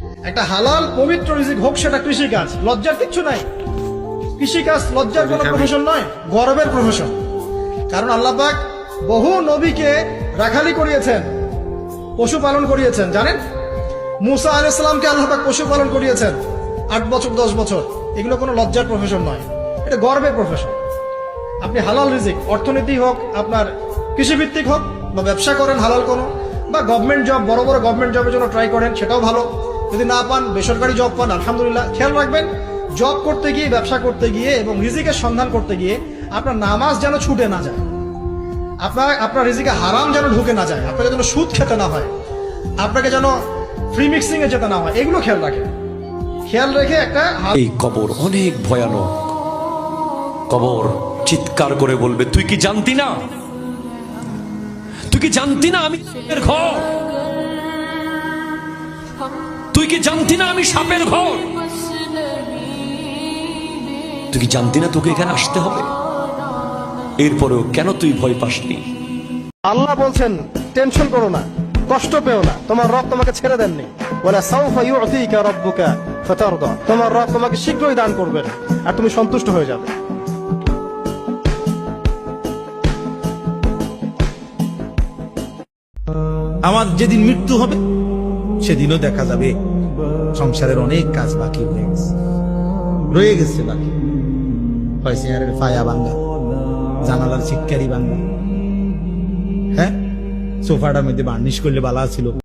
একটা হালাল পবিত্র রিজিক হোক সেটা কৃষিকাজ। লজ্জার কিচ্ছু নাই। কৃষিকাজ লজ্জার কোনো প্রফেশন নয় গর্বের প্রফেশন কারণ আল্লাপাক বহু নবীকে রাখালি করিয়েছেন পশুপালন করিয়েছেন জানেন? মুসা আলাইসালামকে আল্লাহ পাক পশুপালন করিয়েছেন আট বছর দশ বছর। এগুলো কোনো লজ্জার প্রফেশন নয়। এটা গর্বের প্রফেশন আপনি হালাল রিজিক অর্থনীতি হোক আপনার কৃষিভিত্তিক হোক বা ব্যবসা করেন হালাল কোনো বা গভর্নমেন্ট জব বড় বড় গভর্নমেন্ট জবের জন্য ট্রাই করেন সেটাও ভালো। যদি না পান, বেসরকারি জব পান, আলহামদুলিল্লাহ, খেয়াল রাখবেন জব করতে গিয়ে, ব্যবসা করতে গিয়ে এবং রিজিকের সন্ধান করতে গিয়ে আপনার নামাজ যেন ছুটে না যায়। আপনার আপনার রিজিকে হারাম যেন ঢুকে না যায়। আপনাকে যেন সুদ খেতে না হয়। আপনাকে যেন ফ্রি মিক্সিং এ যেতে না হয়। এগুলো খেয়াল রাখেন। খেয়াল রেখে একটা এই কবর অনেক ভয়ানক। কবর চিৎকার করে বলবে, তুই কি জানতি না? তুই কি জানতি না আমি ঘর? তুই কি জানতি না আমি সাপের ঘর? তুই কি জানতি না তোকে এখানে আসতে হবে? এরপরেও কেন তুই ভয় পাসনি? আল্লাহ বলছেন টেনশন করো না কষ্ট পেও না তোমার রব তোমাকে ছেড়ে দেননি। বলে সাউফা ইউতিকা রাব্বুকা ফাতারদা তোমার রব তোমাকে শীঘ্রই দান করবেন আর তুমি সন্তুষ্ট হয়ে যাবে। আমার যেদিন মৃত্যু হবে সেদিনও দেখা যাবে। সংসারের অনেক কাজ বাকি হয়ে গেছে। রয়ে গেছে বাকি। হয় ফায়া ভাঙ্গা জানালার শিক্ষারি ভাঙ্গা হ্যাঁ? সোফাটার মধ্যে বার্নিশ করলে বালা ছিল।